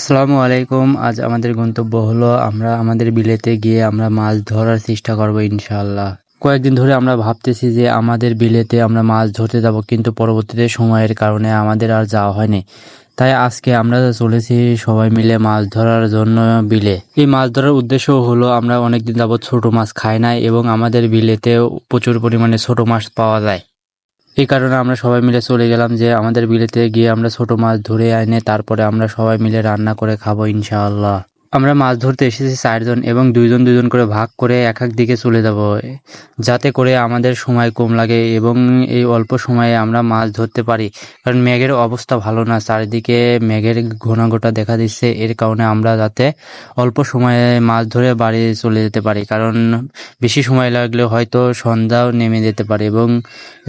আসসালামু আলাইকুম। আজ আমাদের গন্তব্য হলো আমরা আমাদের বিলেতে গিয়ে আমরা মাছ ধরার চেষ্টা করব ইনশাআল্লাহ। কয়েকদিন ধরে আমরা ভাবতেছি যে আমাদের বিলেতে আমরা মাছ ধরতে যাব, কিন্তু পরবর্তীতে সময়ের কারণে আমাদের আর যাওয়া হয়নি। তাই আজকে আমরা চলেছি সবাই মিলে মাছ ধরার জন্য বিলে। এই মাছ ধরার উদ্দেশ্য হলো আমরা অনেকদিন যাবৎ ছোট মাছ খাই না এবং আমাদের বিলেতে প্রচুর পরিমাণে ছোট মাছ পাওয়া যায়। এই কারণে আমরা সবাই মিলে চলে গেলাম যে আমাদের বিলেতে গিয়ে আমরা ছোট মাছ ধরে এনে তারপরে আমরা সবাই মিলে রান্না করে খাব ইনশাআল্লাহ। আমরা মাছ ধরতে এসেছি চারজন এবং দুইজন দুইজন করে ভাগ করে এক এক দিকে চলে যাব, যাতে করে আমাদের সময় কম লাগে এবং এই অল্প সময়ে আমরা মাছ ধরতে পারি। কারণ মেঘের অবস্থা ভালো না, চারিদিকে মেঘের ঘনাঘটা দেখা দিচ্ছে। এর কারণে আমরা যাতে অল্প সময়ে মাছ ধরে বাড়ি চলে যেতে পারি। কারণ বেশি সময় লাগলে হয়তো সন্ধ্যাও নেমে যেতে পারে এবং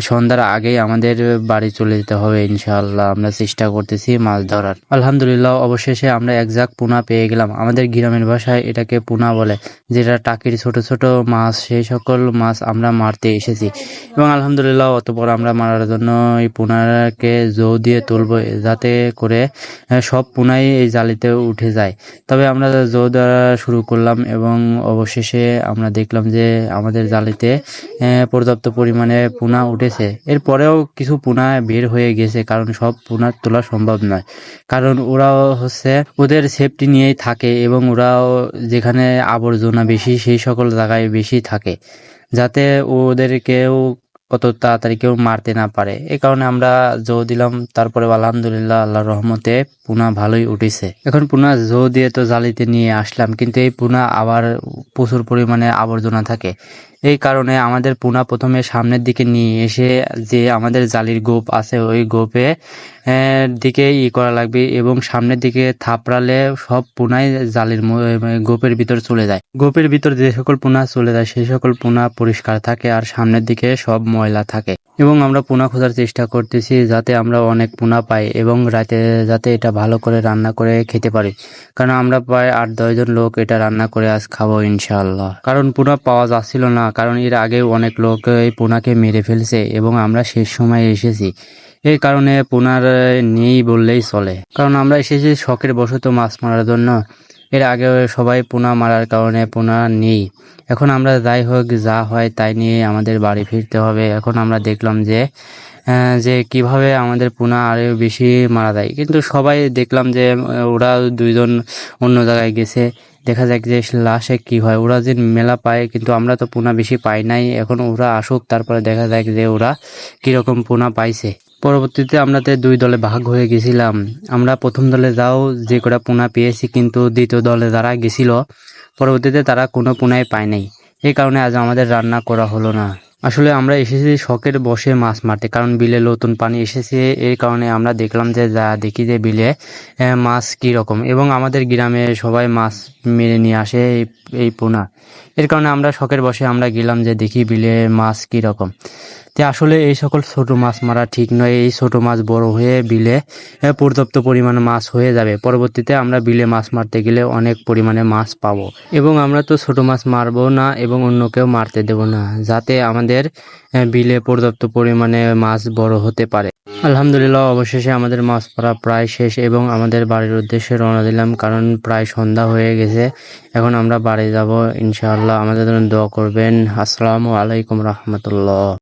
সন্ধ্যার আগেই আমাদের বাড়ি চলে যেতে হবে ইনশাআল্লাহ। আমরা চেষ্টা করতেছি মাছ ধরার। আলহামদুলিল্লাহ, অবশেষে আমরা একজাক পোনা পেয়ে গেলাম। আমাদের গ্রামের ভাষায় এটাকে পোনা বলে, যেটা টাকির ছোট ছোট মাছ, সেই সকল মাছ আমরা মারতে এসেছি। এবং আলহামদুলিল্লাহ, অতপর আমরা মারার জন্য এই পোনাকে জো দিয়ে তুলব যাতে করে সব পোনাই এই জালিতে উঠে যায়। তবে আমরা জৌ দেওয়া শুরু করলাম এবং অবশেষে আমরা দেখলাম যে আমাদের জালিতে পর্যাপ্ত পরিমাণে পোনা উঠেছে। এরপরেও কিছু পোনা বের হয়ে গেছে, কারণ সব পোনা তোলা সম্ভব নয়। কারণ ওরাও হচ্ছে ওদের সেফটি নিয়েই থাকে এবং ওরাও যেখানে আবর্জনা বেশি, সেই সকল জায়গায় বেশি থাকে, যাতে ওদের কেউ অত তাড়াতাড়ি কেউ মারতে না পারে। এ কারণে আমরা জো দিলাম, তারপরে আলহামদুলিল্লাহ আল্লাহ রহমতে পুনা ভালোই উঠেছে। এখন পুনা জো দিয়ে তো জালিতে নিয়ে আসলাম, কিন্তু এই পুনা আবার প্রচুর পরিমাণে আবর্জনা থাকে। এই কারণে আমাদের পুনা প্রথমে সামনের দিকে নিয়ে এসে যে আমাদের জালির গোপ আছে, ওই গোপে দিকে ই করা লাগবে এবং সামনের দিকে থাপড়ালে সব পুনাই জালির গোপের ভিতর চলে যায়। গোপের ভিতর যে সকল পুনা চলে যায় সেই সকল পুনা পরিষ্কার থাকে আর সামনের দিকে সব ময়লা থাকে। এবং আমরা পুনা খোঁজার চেষ্টা করতেছি যাতে আমরা অনেক পুনা পাই এবং রাতে যাতে এটা ভালো করে রান্না করে খেতে পারি। কারণ আমরা প্রায় আট দশজন লোক এটা রান্না করে আজ খাব ইনশাআল্লাহ। কারণ পুনা পাওয়া যাচ্ছিল না কারণ এর আগে অনেক লোক এই পোনাকে মেরে ফেলছে এবং আমরা শেষ সময় এসেছি। এই কারণে পোনার নেই বললেই চলে। কারণ আমরা এসেছি শখের বশত মাছ মারার জন্য। এর আগে সবাই পোনা মারার কারণে পোনা নেই। এখন আমরা যাই হোক, যা হয় তাই নিয়ে আমাদের বাড়ি ফিরতে হবে। এখন আমরা দেখলাম যে যে কীভাবে আমাদের পোনা আরও বেশি মারা যায়। কিন্তু সবাই দেখলাম যে ওরা দুইজন অন্য জায়গায় গেছে। দেখা যাক যে লাশে কি হয়। ওরা যে মেলা পায়, কিন্তু আমরা তো পোনা বেশি পাই নাই। এখন ওরা আসুক, তারপরে দেখা যাক যে ওরা কীরকম পোনা পাইছে। পরবর্তীতে আমরা দুই দলে ভাগ হয়ে গেছিলাম। আমরা প্রথম দলে যাও, যে কটা পোনা পেয়েছি, কিন্তু দ্বিতীয় দলে যারা গেছিল, পরবর্তীতে তারা কোনো পোনাই পায় নাই। এই কারণে আজ আমাদের রান্না করা হলো না। আসলে আমরা এসেছি শখের বসে মাছ মারতে, কারণ বিলে নতুন পানি এসেছে। এই কারণে আমরা দেখলাম যে, যা দেখি যে বিলে মাছ কি রকম। এবং আমাদের গ্রামে সবাই মাছ মেরে নিয়ে আসে এই এই পোনা। এর কারণে আমরা শখের বসে আমরা গেলাম যে, দেখি বিলে মাছ কি রকম। তে আসলে এই সকল ছোট মাছ মারা ঠিক নয়, এই ছোট মাছ বড় হয়ে বিলে পর্যাপ্ত পরিমাণে মাছ হয়ে যাবে। পরবর্তীতে আমরা বিলে মাছ মারতে গেলে অনেক পরিমাণে মাছ পাবো। এবং আমরা তো ছোট মাছ মারবো না এবং অন্য কেউ মারতে দেব না, যাতে আমাদের বিলে পর্যাপ্ত পরিমাণে মাছ বড় হতে পারে। আলহামদুলিল্লাহ, অবশেষে আমাদের মাছ পড়া প্রায় শেষ এবং আমাদের বাড়ির উদ্দেশ্যে রওনা দিলাম, কারণ প্রায় সন্ধ্যা হয়ে গেছে। এখন আমরা বাড়ি যাব, ইনশাআল্লাহ। আমাদের জন্য দোয়া করবেন। আসসালামু আলাইকুম রহমতুল্লাহ।